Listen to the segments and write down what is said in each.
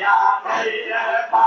ya ya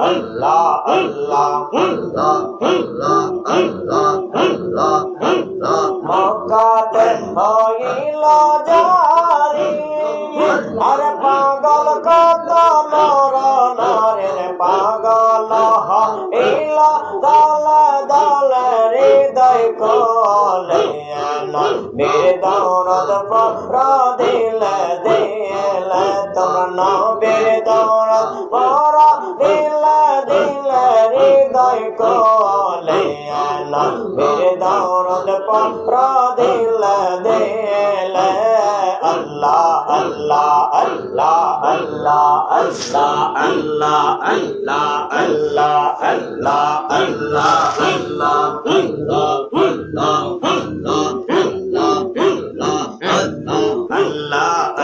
আল্লাহ আল্লাহ আল্লাহ আল্লাহ আল্লাহ আল্লাহ। মক্কাতে হইল যা কলে বেদৌরত পর দিল দিল আল্লাহ আল্লাহ আল্লাহ আল্লাহ আল্লাহ আল্লাহ আল্লাহ আল্লাহ আল্লাহ আল্লাহ আল্লাহ আল্লাহ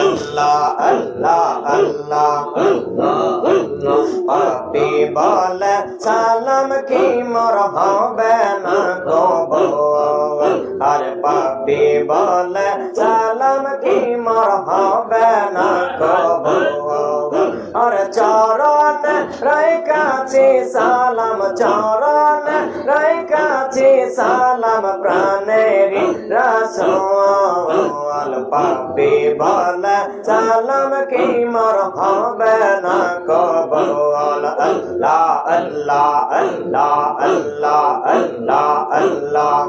আল্লাহ আল্লাহ আল্লাহ পাপি বলে সালাম কি মোর হবে না কব আর পাপি বলে সালাম কি মোর হবে না কব আর চরণ রাই কাছে সালাম, চরণ রাই কাছে সালাম প্রাণেরি রসোল। পাপি বলে সালাম কি মোর হবে না কবল আল্লাহ আল্লাহ আল্লাহ আল্লাহ আল্লাহ আল্লাহ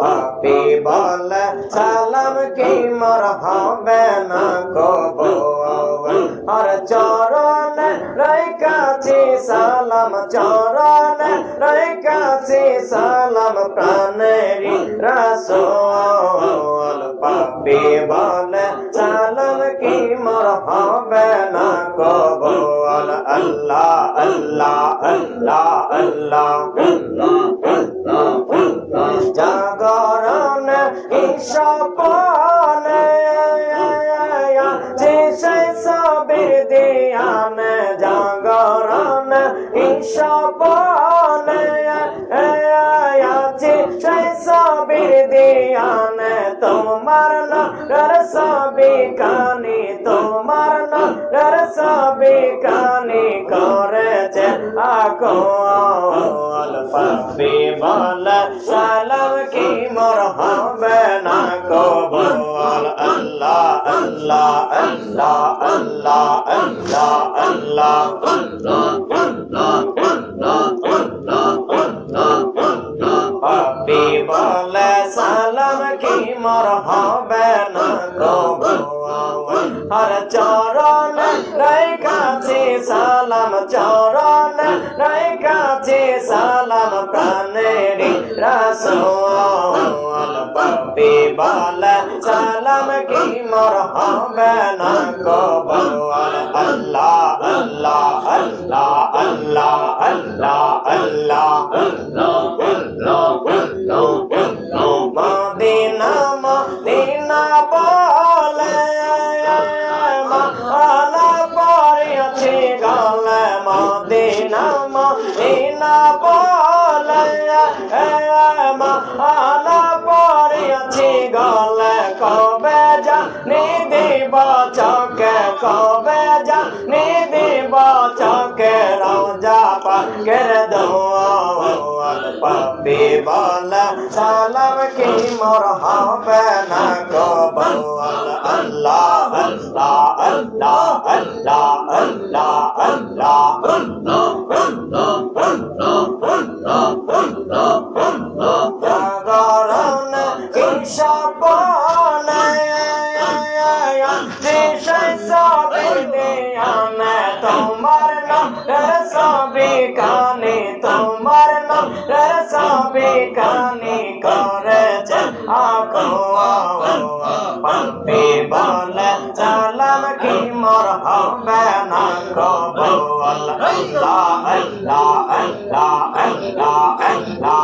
পাপি বলে সালাম কি মোর হবে না কবল আর চরণ রাই কাছে সালাম চরণ রাই কাছে সালাম প্রাণেরি রসোল পাপি বলে সালাম কি মোর হবে না কবল আল্লাহ আল্লাহ আল্লাহ আল্লাহ জাগরণ ঈশপন যে সেই সবির দিয়ান জাগরণ ঈশপন আছে সেই সবির দিয়ান তোমার নর সবি কানি তোমার নর সবি কানি করেছে আকল পাপি বল সালাম কি মোর হবে না কবল আল্লাহ আল্লাহ আল্লাহ আল্লাহ আল্লাহ আল্লাহ পাপি হর চরণ রাই কাছে সালাম, চরণ রাই কাছে সালাম প্রাণেরি রসোল পাপি বলে। সালাম কি মর হবে না আল্লাহ আল্লাহ মদিনা বলে মালা পরিয়াছি গলে, কবে জানি দিব চকে কবে জানি দিব চকে রোজা পাকের দোয়াল পাপি বলা, সালাম কি মোর হবে না কবল আল্লাহ আল্লাহ আল্লাহ আল্লাহ আল্লাহ আল্লাহ কানে করেছে আকো পাপি বলে চালাম কি মর হবে না আল্লাহ আল্লাহ আল্লাহ আল্লাহ আল্লাহ আল্লাহ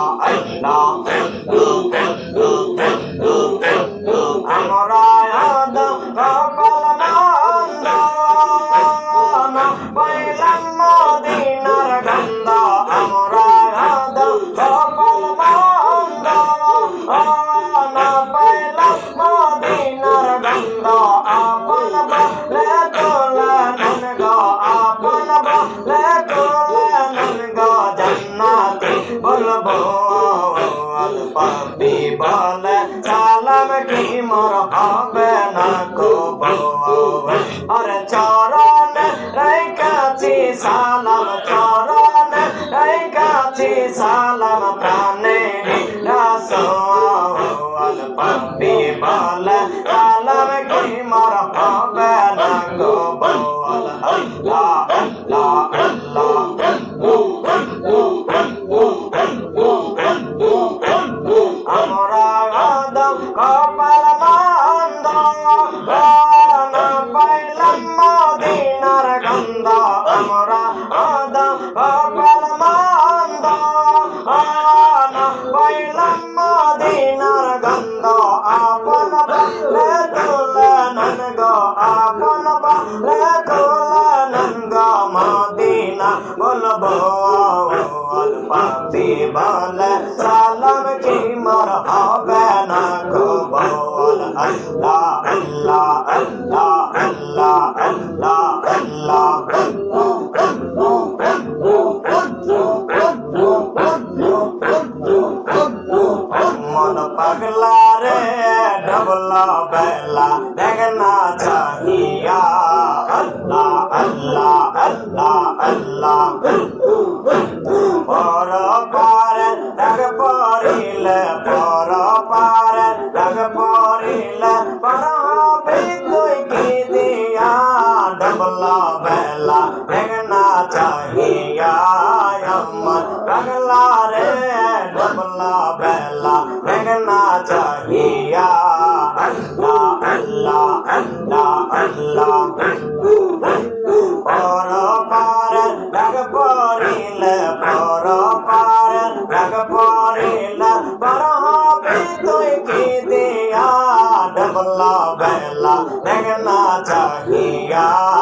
পাপে বাল left. God.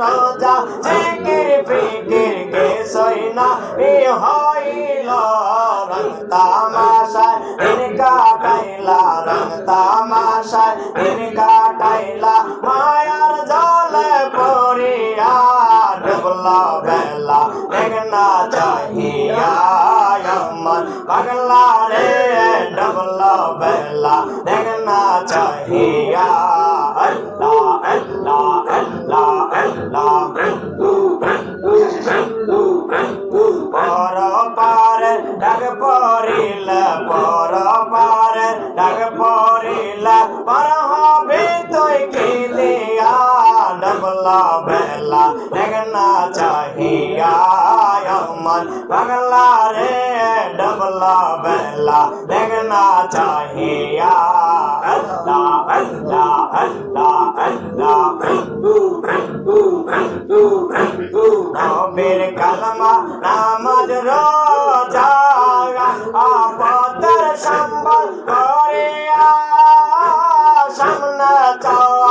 রোজা জিকির ফিকির কে সইনা এ হইল রং তামাশায়, দিন কাটাইলা, রং তামাশায়, দিন কাটাইলা মায়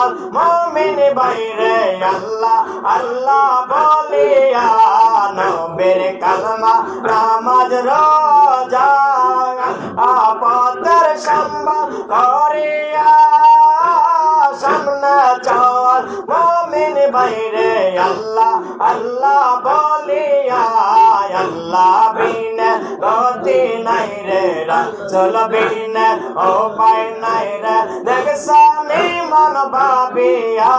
বল মমিন বাইরে আল্লাহ আল্লাহ বলিয়া নবের কালমা নামাজ রোজা। রা চলবি না ও পাই নাই রে। দেখ সানি মন ভাবিয়া,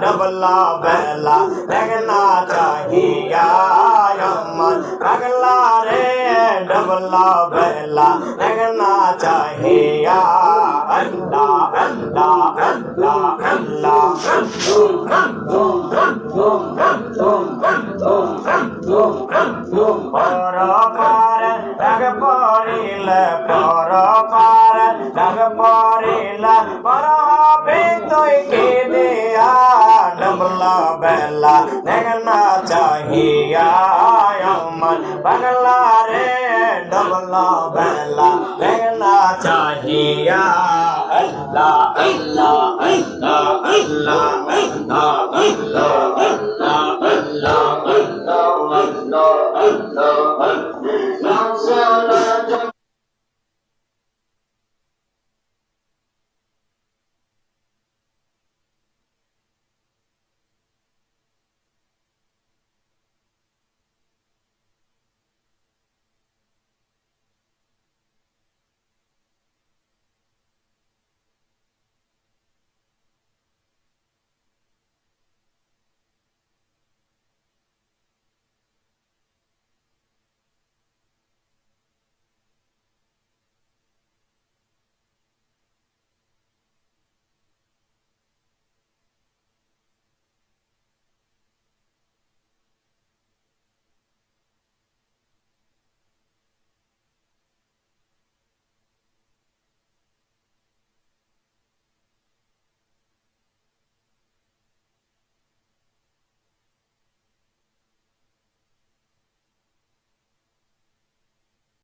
ডবলা বেলা দেখনা চাহিয়া মন পাগলা রে, ডবলা বেলা দেখনা চাহিয়া। আল্লাহ আল্লাহ আল্লাহ আল্লাহ আল্লাহ আল্লাহ চাহিয়া আল্লাহ আল্লাহ আল্লাহ আল্লাহ আল্লাহ আল্লাহ আল্লাহ আল্লাহ আল্লাহ আল্লাহ আল্লাহ আল্লাহ